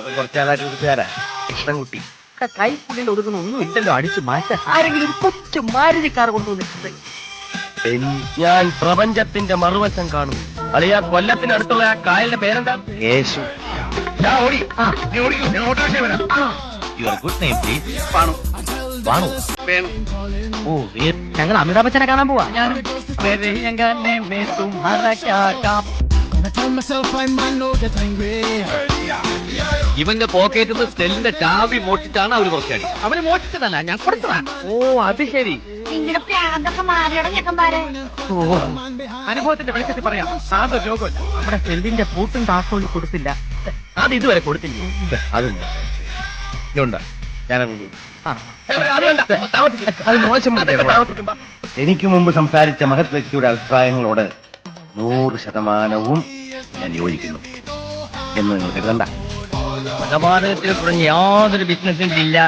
കുറച്ചാളായിട്ട് കൂട്ടുകാരാ കൃഷ്ണൻകുട്ടി. കൈക്കുള്ളിൽ ഒതുങ്ങുന്ന ഒന്നും ഇല്ലല്ലോ അടിച്ചു മാറ്റാൻ. ആരെങ്കിലും കൊച്ചു മാരുതി കാർ കൊണ്ടുവന്നിട്ടുണ്ട്. ഞാൻ പ്രപഞ്ചത്തിന്റെ മറുവശം കാണും. അളിയ കൊല്ലത്തിനടുത്തുള്ള ആ കായലിന്റെ പേരെന്താ? യേശു. ഓടി. നീ ഓടിക്കൂ ഞാൻ ഓട്ടോറിക്ഷ വരാം. യുവർ ഗുഡ് നെയിം പ്ലീസ് പാണു. പാണു. വേണം. ഓ ഞങ്ങൾ അമിതാഭ് ബച്ചനെ കാണാൻ പോവാ. ഞാൻ Gonna tell myself I might not get angry. ഇവന്റെ പോക്കറ്റിൽ നിന്ന് സ്റ്റെല്ലിന്റെ ചാവി മോഷ്ടിച്ചാണ് അവർ കുറച്ചടി അവർ മോഷ്ടിച്ചതല്ല ഞാൻ കൊടുത്തതാ. ഓ അത് ശരി. നിങ്ങളുടെ പ്രാന്തൊക്കെ മാറിയോടെ അനുഭവത്തിന്റെ വെളിച്ചത്തിൽ പറയാം. സാധ രോഗമല്ല. നമ്മുടെ സ്റ്റെല്ലിന്റെ പൂട്ടും താക്കോലും കൊടുത്തില്ല. അത് ഇതുവരെ കൊടുത്തില്ല. അതുണ്ട്. ഇതുണ്ട്. ഞാൻ ആ. അത് മോശം എനിക്ക് മുമ്പ് സംസാരിച്ച മഹത് വ്യക്തിയുടെ അഭിപ്രായങ്ങളോട് നൂറ് ശതമാനവും ഞാൻ യോജിക്കുന്നു. എന്ന് നിങ്ങൾ കരുതണ്ട. കൊലപാതകത്തിൽ തുടങ്ങി യാതൊരു ബിസിനസ്സും ഇല്ല.